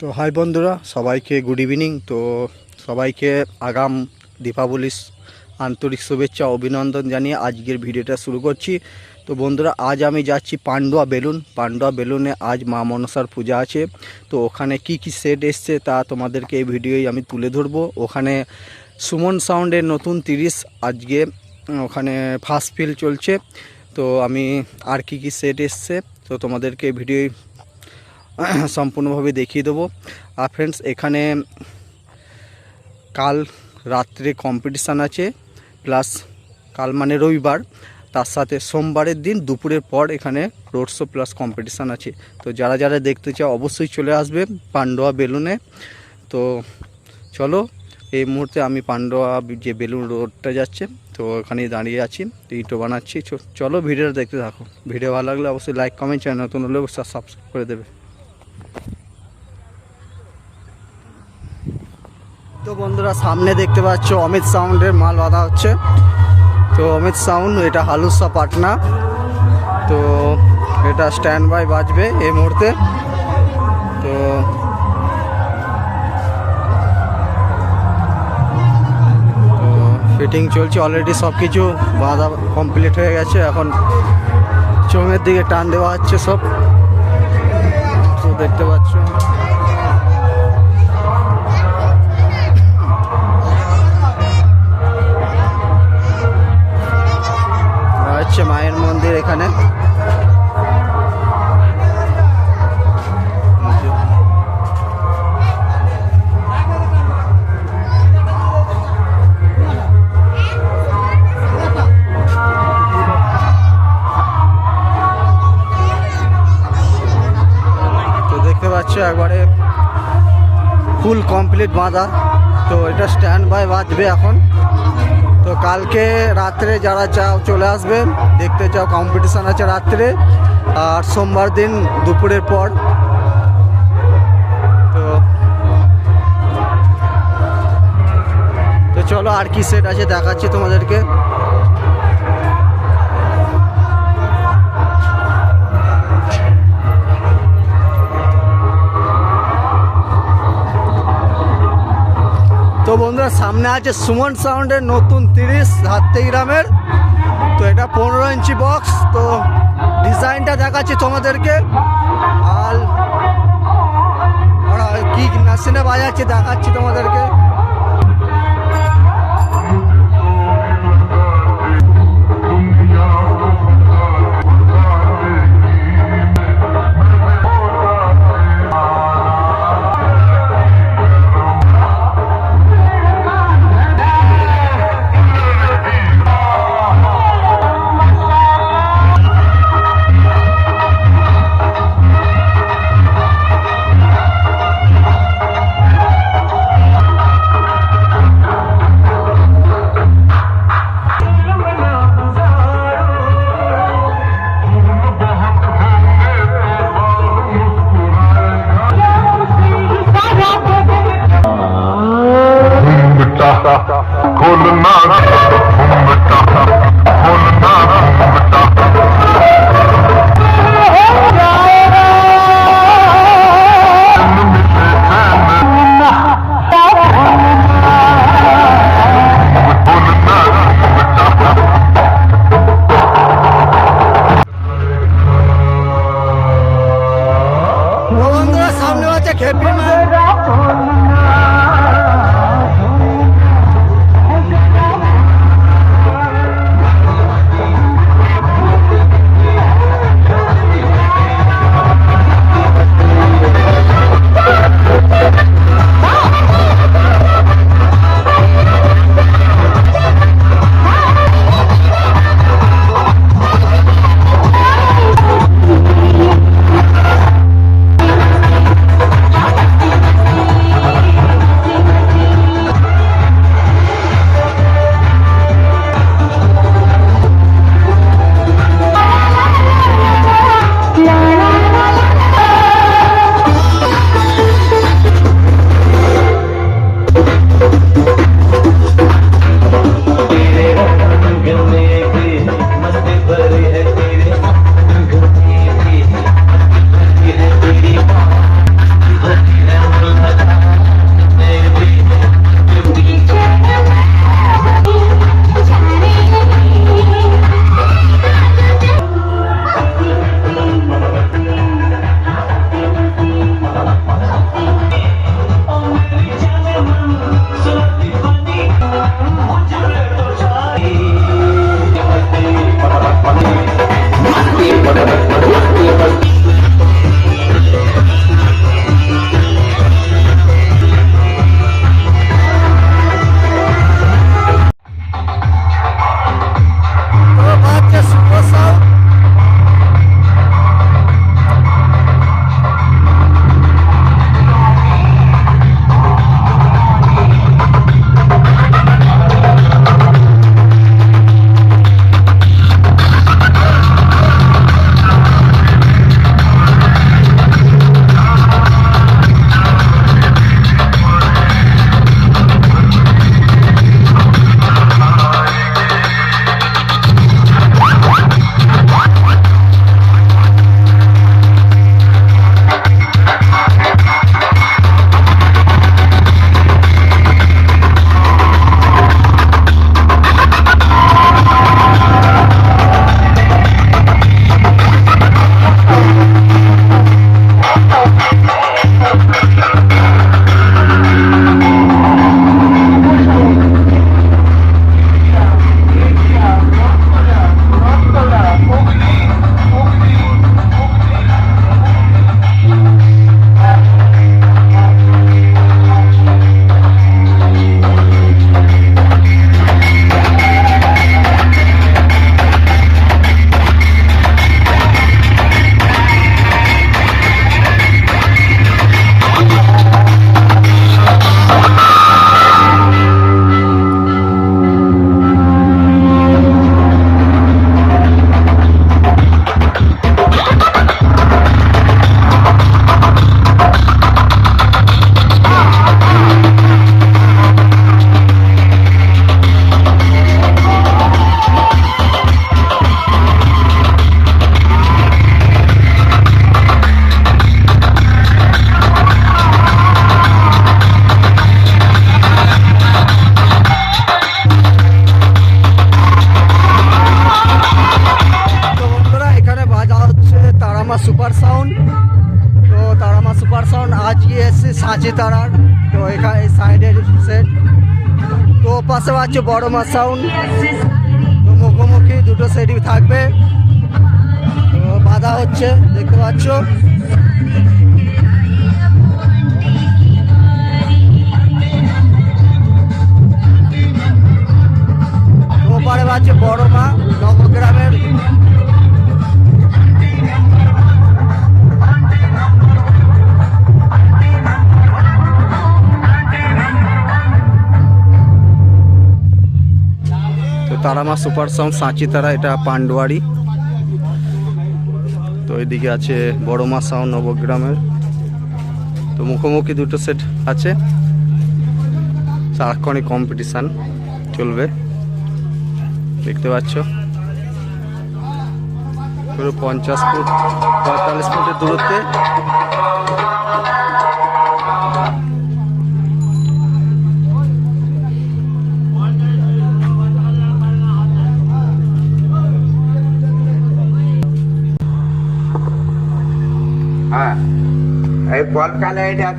তো হাই বন্ধুরা, সবাইকে গুড ইভিনিং তো সবাইকে আগাম দীপাবলির আন্তরিক শুভেচ্ছা, অভিনন্দন জানিয়ে আজকের ভিডিওটা শুরু করছি। তো বন্ধুরা, আজ আমি যাচ্ছি পান্ডুয়া বেলুন। পান্ডুয়া বেলুনে আজ মা মনসার পূজা আছে। তো ওখানে কি কি সেট এসছে তা তোমাদেরকে এই ভিডিওই আমি তুলে ধরবো। ওখানে সুমন সাউন্ডের নতুন তিরিশ, আজকে ওখানে ফার্স্ট ফিল চলছে। তো আমি আর কি কি সেট এসছে, তো তোমাদেরকে ভিডিও সম্পূর্ণভাবে দেখিয়ে দেবো। আর ফ্রেন্ডস এখানে কাল রাত্রে কম্পিটিশান আছে প্লাস কাল মানে রবিবার, তার সাথে সোমবারের দিন দুপুরের পর এখানে রোড শো প্লাস কম্পিটিশান আছে। তো যারা যারা দেখতে চাও অবশ্যই চলে আসবে পান্ডোয়া বেলুনে। তো চলো, এই মুহূর্তে আমি পান্ডোয়া যে বেলুন রোডটা যাচ্ছে, তো ওখানে দাঁড়িয়ে আছি, ইটো বানাচ্ছি। চলো ভিডিওটা দেখতে থাকো। ভিডিও ভালো লাগলে অবশ্যই লাইক কমেন্ট চ্যানেল নতুন হলে সাবস্ক্রাইব করে দেবে। তো বন্ধুরা, সামনে দেখতে পাচ্ছ অমিত সাউন্ডের মাল বাঁধা হচ্ছে। তো অমিত সাউন্ড, এটা হালুসা পাটনা। তো এটা স্ট্যান্ড বাই বাজবে এই মুহূর্তে। তো ফিটিং চলছে অলরেডি সব কিছু বাঁধা কমপ্লিট হয়ে গেছে। এখন চোঙের দিকে টান দেওয়া হচ্ছে সব। তো দেখতে পাচ্ছ। মন্দির এখানে। দেখতে পাচ্ছ একবারে ফুল কমপ্লিট বাঁধা তো এটা স্ট্যান্ড বাই বাজবে এখন। তো কালকে রাত্রে যারা চাও চলে আসবে, দেখতে চাও কম্পিটিশান আছে রাত্রে। আর সোমবার দিন দুপুরের পর। তো তো চলো আর কি সেট আছে দেখাচ্ছি তোমাদেরকে। বন্ধুরা, সামনে আছে সুমন সাউন্ডের নতুন তিরিশ হাত্তি গ্রামের। তো এটা পনেরো ইঞ্চি বক্স, তো ডিজাইনটা দেখাচ্ছি তোমাদেরকে। আর কি মেশিনে বাজাচ্ছি দেখাচ্ছি তোমাদেরকে। আছে, বড় মাছ সাউন্ড মুখোমুখি দুটো সাইডই থাকবে। বাধা হচ্ছে, দেখতে পাচ্ছ? বড় মা, নবগ্রামের তারামা সুপার সাউন্ড সাঁচি তারা এটা পান্ডুয়ারি তো এদিকে আছে বড় মা সাউন্ড নবগ্রামের। তো মুখোমুখি দুটো সেট আছে। সারাক্ষণই কম্পিটিশান চলবে। দেখতে পাচ্ছ? পঞ্চাশ ফুট, পঁয়তাল্লিশ ফুটের দূরত্বে।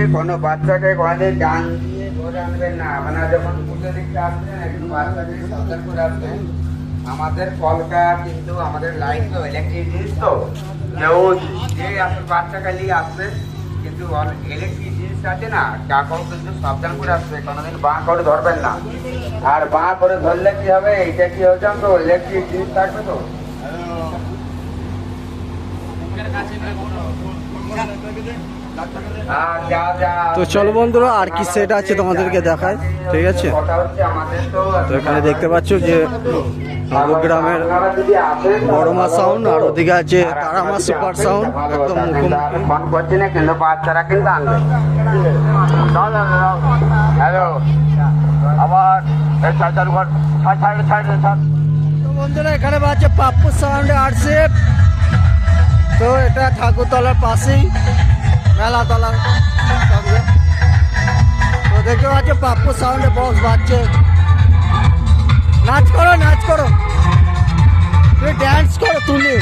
আছে কোনো বাচ্চাকে কোনোদিন ডান দিয়ে ধরে আনবেন না আপনারা যখন পুজো দেখতে আসবেন একটু বাচ্চাকে সাবধান করে আসবেন আমাদের কলকা কিন্তু আমাদের লাইন তো ইলেকট্রিক জিনিস তো কেউ যে আপনার বাচ্চাকে নিয়ে আসবে কিন্তু ইলেকট্রিক জিনিস আছে না কাকাও কিন্তু সাবধান করে আসবে কোনোদিন বাঁ করে ধরবেন না আর বাঁ করে ধরলে কি হবে এইটা কি হচ্ছে তো ইলেকট্রিক জিনিস থাকবে তো যা তো চলো বন্ধুরা আর কি সেট আছে তোমাদেরকে দেখায় ঠিক আছে? তো এখানে দেখতে পাচ্ছ যে নবগ্রামের বড়মা সাউন্ড আর ওদিকে আছে তারামা সুপার সাউন্ড একদম মুখোমুখি। ফোন করছি না কিন্তু বাচ্চারা কিন্তু আনবে হ্যালো আবার বন্ধুরা এখানে পাচ্ছে পাপ্পু সাউন্ডে আরসিএফ তো এটা ঠাকুরতলার পাশেই। মেলাতলার সঙ্গে তো দেখতে পাচ্ছ, পাপ্পু সাউন্ডে বক্স বাজছে। নাচ করো নাচ করো। তুমি ড্যান্স করো, তুমি।